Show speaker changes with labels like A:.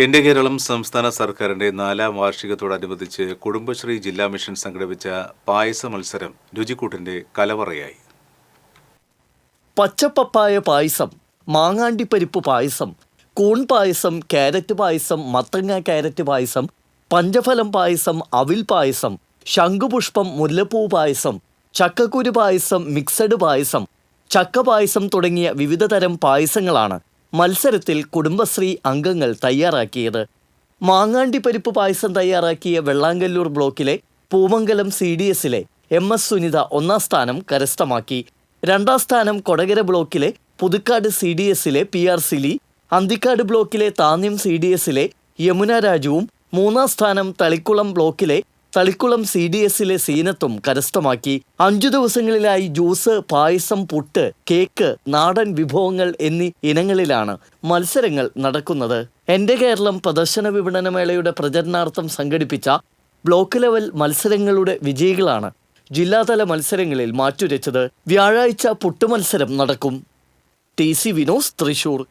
A: എന്റെ കേരളം സംസ്ഥാന സർക്കാരിന്റെ നാലാം വാർഷികത്തോടനുബന്ധിച്ച് കുടുംബശ്രീ ജില്ലാ മിഷൻ സംഘടിപ്പിച്ച പായസ മത്സരം രുചിക്കൂട്ടിന്റെ കലവറയായി.
B: പച്ചപ്പപ്പായ പായസം മാങ്ങാണ്ടിപ്പരിപ്പ് പായസം കൂൺ പായസം ക്യാരറ്റ് പായസം മത്തങ്ങ ക്യാരറ്റ് പായസം പഞ്ചഫലം പായസം അവിൽ പായസം ശംഖുപുഷ്പം മുല്ലപ്പൂ പായസം ചക്കക്കുരു പായസം മിക്സഡ് പായസം ചക്ക പായസം തുടങ്ങിയ വിവിധ തരം പായസങ്ങളാണ് മത്സരത്തിൽ കുടുംബശ്രീ അംഗങ്ങൾ തയ്യാറാക്കിയത്. മാങ്ങാണ്ടി പരിപ്പ് പായസം തയ്യാറാക്കിയ വെള്ളാങ്കല്ലൂർ ബ്ലോക്കിലെ പൂമംഗലം സി ഡി എസിലെ എം എസ് സുനിത ഒന്നാം സ്ഥാനം കരസ്ഥമാക്കി. രണ്ടാം സ്ഥാനം കൊടകര ബ്ലോക്കിലെ പുതുക്കാട് സി ഡി എസിലെ പി ആർ സിലി അന്തിക്കാട് ബ്ലോക്കിലെ താന്യം സി ഡി എസിലെ യമുന രാജുവും മൂന്നാം സ്ഥാനം തളിക്കുളം ബ്ലോക്കിലെ തളിക്കുളം സി ഡി എസിലെ സീനത്തും കരസ്ഥമാക്കി. അഞ്ചു ദിവസങ്ങളിലായി ജ്യൂസ് പായസം പുട്ട് കേക്ക് നാടൻ വിഭവങ്ങൾ എന്നീ ഇനങ്ങളിലാണ് മത്സരങ്ങൾ നടക്കുന്നത്. എന്റെ കേരളം പ്രദർശന വിപണനമേളയുടെ പ്രചരണാർത്ഥം സംഘടിപ്പിച്ച ബ്ലോക്ക് ലെവൽ മത്സരങ്ങളുടെ വിജയികളാണ് ജില്ലാതല മത്സരങ്ങളിൽ മാറ്റുരച്ചത്. വ്യാഴാഴ്ച പുട്ടുമത്സരം നടക്കും. T C Vinos Thrissur.